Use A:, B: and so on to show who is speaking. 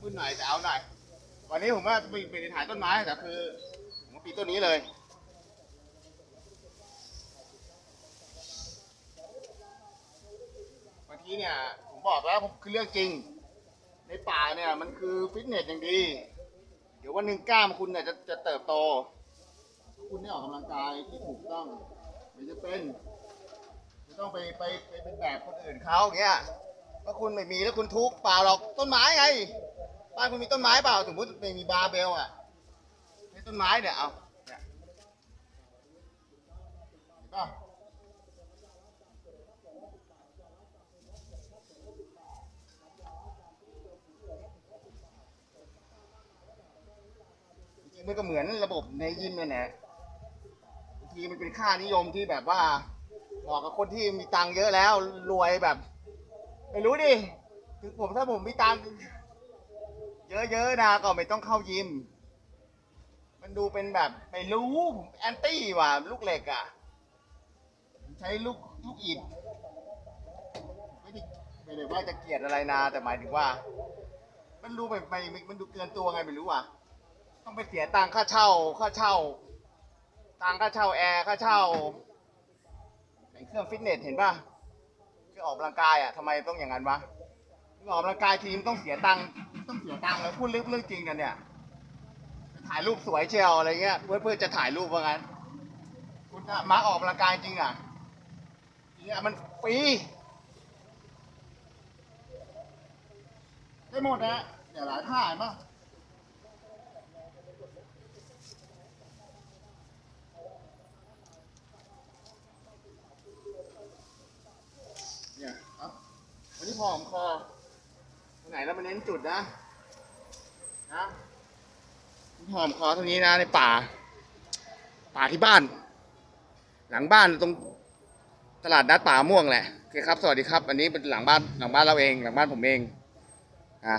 A: มืดหน่อยแต่เอาหน่อย วันนี้ผมว่าไปไปถ่ายต้นไม้แต่คือผมว่าปีต้นนี้เลย บางทีเนี่ยผมบอกแล้วผมคือเรื่องจริง ในป่าเนี่ยมันคือฟิตเนสอย่างดี เดี๋ยววันหนึ่งกล้ามคุณเนี่ยจะจะเติบโต คุณได้ออกกำลังกายที่ถูกต้องไม่จะเป็นจะต้องไปไปไปเป็นแบบคนอื่นเขาอย่างเงี้ยถ้าคุณไม่มีแล้วคุณทุกข์เปล่าหรอกต้นไม้ไง บ้านคุณมีต้นไม้เปล่าสมมติไม่มีบาร์เบลอะในต้นไม้เนี่ยเอาเนี่ยเห็นป่ะจริงๆมันก็เหมือนระบบในยิมเนี่ยแหละบางทีมันเป็นค่านิยมที่แบบว่าเหมาะกับคนที่มีตังค์เยอะแล้วรวยแบบ ไม่รู้ดิถึงผมถ้าผมมีตังค์ เยอะๆนะก็ไม่ต้องเข้ายิม มันดูเป็นแบบไม่รู้ผมแอนตี้ว่ะลูกเหล็กอะผมใช้ลูกลูกอิฐไม่ได้ไม่ได้ว่าจะเกลียดอะไรนะ แต่หมายถึงว่า มันดูแบบไม่มันดูเกินตัวไงไม่รู้อะ ต้องไปเสียตังค่าเช่าค่าเช่าตังค่าเช่าแอร์ค่าเช่าไอ้เครื่องฟิตเนสเห็นป่ะเครื่องออกกำลังกายอะทำไมต้องอย่างนั้นวะเครื่องออกกำลังกายทีมต้องเสียตังค์ ต้องเสียตังค์แล้วพูดเรื่องเรื่องจริงกันเนี่ย ถ่ายรูปสวยเชียวอะไรเงี้ยเพื่อเพื่อจะถ่ายรูปว่างั้น คุณอะมาออกกำลังกายจริงอะจริงอะมันฟรีได้หมดนะเดี๋ยวหลายท่าเห็นป่ะเนี่ยเอาวันนี้พอหอมคอ ไหนแล้วมาเน้นจุดนะนะหอมคอตรงนี้นะในป่า ป่าที่บ้าน หลังบ้านตรงตลาดนัดป่าม่วงแหละโอเคครับ สวัสดีครับ อันนี้เป็นหลังบ้านหลังบ้านเราเอง หลังบ้านผมเองอะ